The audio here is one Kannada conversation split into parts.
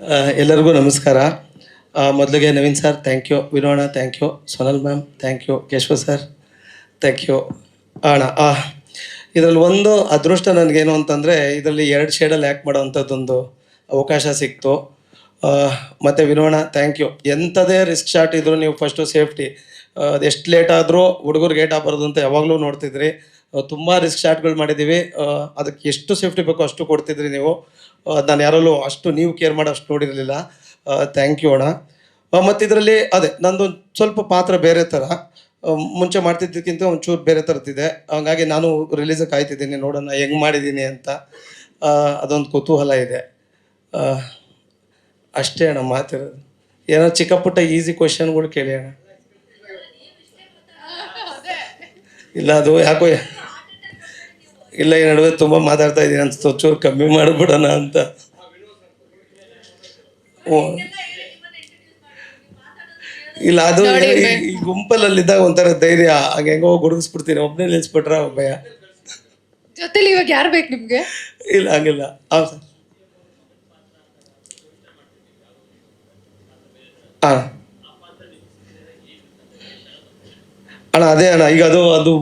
ಆ, ಎಲ್ಲರಿಗೂ ನಮಸ್ಕಾರ. ಆ, ಮೊದಲಿಗೆ Naveen sir thank you Vinona thank you Sonal ma'am thank you Keshava sir thank you ಅಣ್ಣ ಇದರಲ್ಲಿ ಒಂದು ಅದೃಷ್ಟ ನನಗೇನು ಅಂತಂದರೆ ಇದರಲ್ಲಿ ಎರಡು ಶೇಡಲ್ಲಿ ಆ್ಯಕ್ಟ್ ಮಾಡೋವಂಥದ್ದೊಂದು ಅವಕಾಶ ಸಿಕ್ತು. ಆ, ಮತ್ತು ವಿನೋಣ ಥ್ಯಾಂಕ್ ಯು ಎಂಥದೇ ರಿಸ್ಕ್ ಶಾಟ್ ಇದ್ದರೂ ನೀವು ಫಸ್ಟು ಸೇಫ್ಟಿ ಅದು ಎಷ್ಟು ಲೇಟ್ ಆದರೂ ಹುಡುಗರು ಗೇಟ್ ಆಗಬಾರ್ದು ಅಂತ ಯಾವಾಗಲೂ ನೋಡ್ತಿದ್ರಿ. ತುಂಬ ರಿಸ್ಕ್ ಶಾಟ್ಗಳು ಮಾಡಿದ್ದೀವಿ. ಅದಕ್ಕೆ ಎಷ್ಟು ಸೇಫ್ಟಿ ಬೇಕೋ ಅಷ್ಟು ಕೊಡ್ತಿದ್ರಿ ನೀವು. ನಾನು ಯಾರಲ್ಲೂ ಅಷ್ಟು ನೀವು ಕೇರ್ ಮಾಡೋ ಅಷ್ಟು ನೋಡಿರಲಿಲ್ಲ. ಥ್ಯಾಂಕ್ ಯು ಅಣ್ಣ. ಮತ್ತು ಇದರಲ್ಲಿ ಅದೇ ನಂದು ಸ್ವಲ್ಪ ಪಾತ್ರ ಬೇರೆ ಥರ ಮುಂಚೆ ಮಾಡ್ತಿದ್ದಕ್ಕಿಂತ ಒಂಚೂರು ಬೇರೆ ಥರದ್ದಿದೆ ಹಾಗಾಗಿ ನಾನು ರಿಲೀಸ್ ಕಾಯ್ತಿದ್ದೀನಿ ನೋಡೋಣ ಹೆಂಗೆ ಮಾಡಿದ್ದೀನಿ ಅಂತ. ಅದೊಂದು ಕುತೂಹಲ ಇದೆ. ಅಷ್ಟೇ ಅಣ್ಣ ಮಾತಿರೋದು ಏನೋ ಚಿಕ್ಕ ಪುಟ್ಟ ಈಸಿ ಕ್ವಶನ್ಗಳು ಕೇಳಿ ಅಣ್ಣ. ಇಲ್ಲ ಅದು ಯಾಕೋ ಇಲ್ಲ ಈ ನಡುವೆ ತುಂಬ ಮಾತಾಡ್ತಾ ಇದ್ದೀನಿ ಅಂತ ಚೂರು ಕಮ್ಮಿ ಮಾಡಿಬಿಡೋಣ ಅಂತ. ಇಲ್ಲ ಅದು ಈ- ಈ ಗುಂಪಲ್ಲಿದ್ದಾಗ ಒಂಥರ ಧೈರ್ಯ. ಹಾಗೆ ಹೆಂಗೋ ಗುಡುಗಿಸ್ಬಿಡ್ತೀನಿ. ಒಬ್ಬನೇ ನಿಲ್ಸ್ಬಿಟ್ರ ಭಯ. ಜೊತೆಲಿ ಇವಾಗ ಯಾರು ಬೇಕು ನಿಮ್ಗೆ? ಇಲ್ಲ ಹಂಗಿಲ್ಲ. ಹಾಂ ಸರ್. ಹಾಂ ಅಣ್ಣ, ಅದೇ ಅಣ್ಣ, ಈಗ ಅದು ಅದು,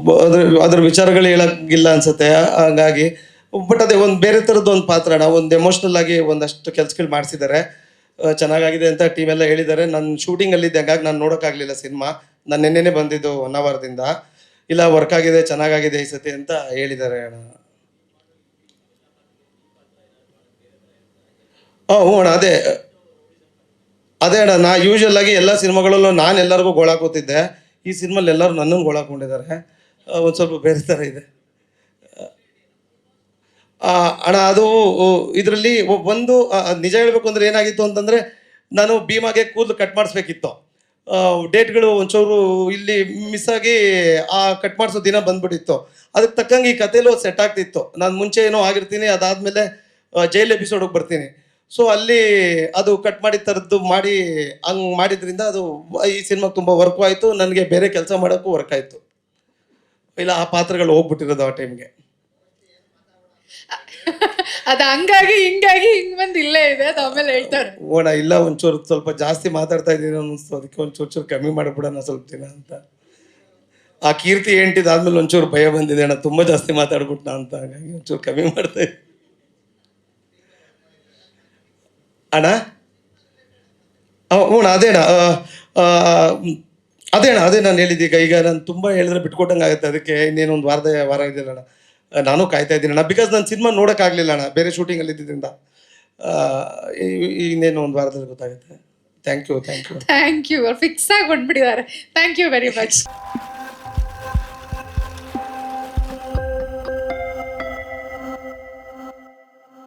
ಅದ್ರ ವಿಚಾರಗಳು ಹೇಳಕ್ಕಿಲ್ಲ ಅನ್ಸುತ್ತೆ. ಹಾಗಾಗಿ ಬಟ್ ಅದೇ ಒಂದು ಬೇರೆ ಥರದ್ದು ಒಂದು ಪಾತ್ರ ಅಣ್ಣ. ಒಂದು ಎಮೋಷ್ನಲ್ ಆಗಿ ಒಂದಷ್ಟು ಕೆಲಸಗಳು ಮಾಡಿಸಿದ್ದಾರೆ ಚೆನ್ನಾಗಾಗಿದೆ ಅಂತ ಟೀಮ್ ಎಲ್ಲ ಹೇಳಿದ್ದಾರೆ ನನ್ನ ಶೂಟಿಂಗಲ್ಲಿದ್ದೆ ಹಂಗಾಗಿ ನಾನು ನೋಡೋಕ್ಕಾಗಲಿಲ್ಲ ಸಿನಿಮಾ. ನಾನು ನಿನ್ನೆನೆ ಬಂದಿದ್ದು ಒನ್ ಅವರ್ದಿಂದ ಇಲ್ಲ ವರ್ಕ್ ಆಗಿದೆ, ಚೆನ್ನಾಗಾಗಿದೆ ಈ ಸತಿ ಅಂತ ಹೇಳಿದ್ದಾರೆ ಅಣ್ಣ. ಹಾಂ ಹ್ಞೂ ಅಣ್ಣ, ಅದೇ. ಅದೇ ಅಣ್ಣ, ನಾ ಯೂಶಲ್ ಆಗಿ ಎಲ್ಲ ಸಿನಿಮಾಗಳಲ್ಲೂ ನಾನು ಎಲ್ಲರಿಗೂ ಗೋಳಾಕೋತಿದ್ದೆ ಈ ಸಿನಿಮಾಲಿ ಎಲ್ಲರೂ ನನ್ನನ್ನು ಒಳಗೊಂಡಿದ್ದಾರೆ. ಒಂದು ಸ್ವಲ್ಪ ಬೇರೆ ಥರ ಇದೆ. ಅಣ್ಣ, ಅದು ಇದರಲ್ಲಿ ಒಂದು ನಿಜ ಹೇಳಬೇಕು ಅಂದರೆ ಏನಾಗಿತ್ತು ಅಂತಂದರೆ ನಾನು ಭೀಮಾಗೆ ಕೂದಲು ಕಟ್ ಮಾಡಿಸ್ಬೇಕಿತ್ತು. ಡೇಟ್ಗಳು ಒಂಚೂರು ಇಲ್ಲಿ ಮಿಸ್ ಆಗಿ ಆ ಕಟ್ ಮಾಡಿಸೋ ದಿನ ಬಂದ್ಬಿಟ್ಟಿತ್ತು. ಅದಕ್ಕೆ ತಕ್ಕಂಗೆ ಈ ಕಥೆಲೂ ಸೆಟ್ ಆಗ್ತಿತ್ತು. ನಾನು ಮುಂಚೆ ಏನೋ ಆಗಿರ್ತೀನಿ, ಅದಾದಮೇಲೆ ಜೈಲ್ ಎಪಿಸೋಡಿಗೆ ಬರ್ತೀನಿ. ಸೊ ಅಲ್ಲಿ ಅದು ಕಟ್ ಮಾಡಿ ಥರದ್ದು ಮಾಡಿ ಹಂಗೆ ಮಾಡಿದ್ರಿಂದ ಅದು ಈ ಸಿನಿಮಾ ತುಂಬ ವರ್ಕ್ ಆಯಿತು. ನನಗೆ ಬೇರೆ ಕೆಲಸ ಮಾಡೋಕ್ಕೂ ವರ್ಕ್ ಆಯ್ತು. ಇಲ್ಲ ಆ ಪಾತ್ರಗಳು ಹೋಗ್ಬಿಟ್ಟಿರೋದು ಆ ಟೈಮ್ಗೆ ಅದ ಹಂಗಾಗಿ ಹಿಂಗಾಗಿ ಹಿಂಗ್ ಬಂದ್ ಇಲ್ಲೇ ಇದೆ ಅದು ಆಮೇಲೆ ಹೇಳ್ತಾರೆ. ಓಣ ಇಲ್ಲ ಒಂಚೂರು ಸ್ವಲ್ಪ ಜಾಸ್ತಿ ಮಾತಾಡ್ತಾ ಇದ್ದೀನಿ ಅನ್ನಿಸ್ತು. ಅದಕ್ಕೆ ಒಂಚೂರು ಚೂರು ಕಮ್ಮಿ ಮಾಡಿಬಿಡೋಣ ಸ್ವಲ್ಪ ದಿನ ಅಂತ. ಆ ಕೀರ್ತಿ ಎಂಟಿದಾದ್ಮೇಲೆ ಒಂಚೂರು ಭಯ ಬಂದಿದೆ. ಅಣ್ಣ ತುಂಬ ಜಾಸ್ತಿ ಮಾತಾಡ್ಬಿಟ್ನ ಅಂತ. ಹಾಗಾಗಿ ಒಂಚೂರು ಕಮ್ಮಿ ಮಾಡ್ತಾ ಇದ್ದೀನಿ. ಅಣ್ಣ ಹ್ಞೂ ಅದೇ ಅಣ್ಣ ಅದೇ ನಾನು ಹೇಳಿದ್ದೀಗ ಈಗ ನಾನು ತುಂಬ ಹೇಳಿದ್ರೆ ಬಿಟ್ಕೊಟ್ಟಂಗೆ ಆಗುತ್ತೆ. ಅದಕ್ಕೆ ಇನ್ನೇನು ಒಂದು ವಾರದ, ವಾರ ಇದೆಯಲ್ಲ ಅಣ್ಣ. ನಾನು ಕಾಯ್ತಾ ಇದ್ದೀನಿ ಅಣ್ಣ. ಬಿಕಾಸ್ ನಾನು ಸಿನಿಮಾ ನೋಡೋಕ್ಕಾಗಲಿಲ್ಲ ಅಣ್ಣ, ಬೇರೆ ಶೂಟಿಂಗಲ್ಲಿ ಇದ್ದಿದ್ದರಿಂದ ಇನ್ನೇನು ಒಂದು ವಾರದಲ್ಲಿ ಗೊತ್ತಾಗುತ್ತೆ. Thank you thank you thank you fix ಆಗಿ ಬಂದ್ಬಿಟ್ಟಿದ್ದಾರೆ. Thank you very much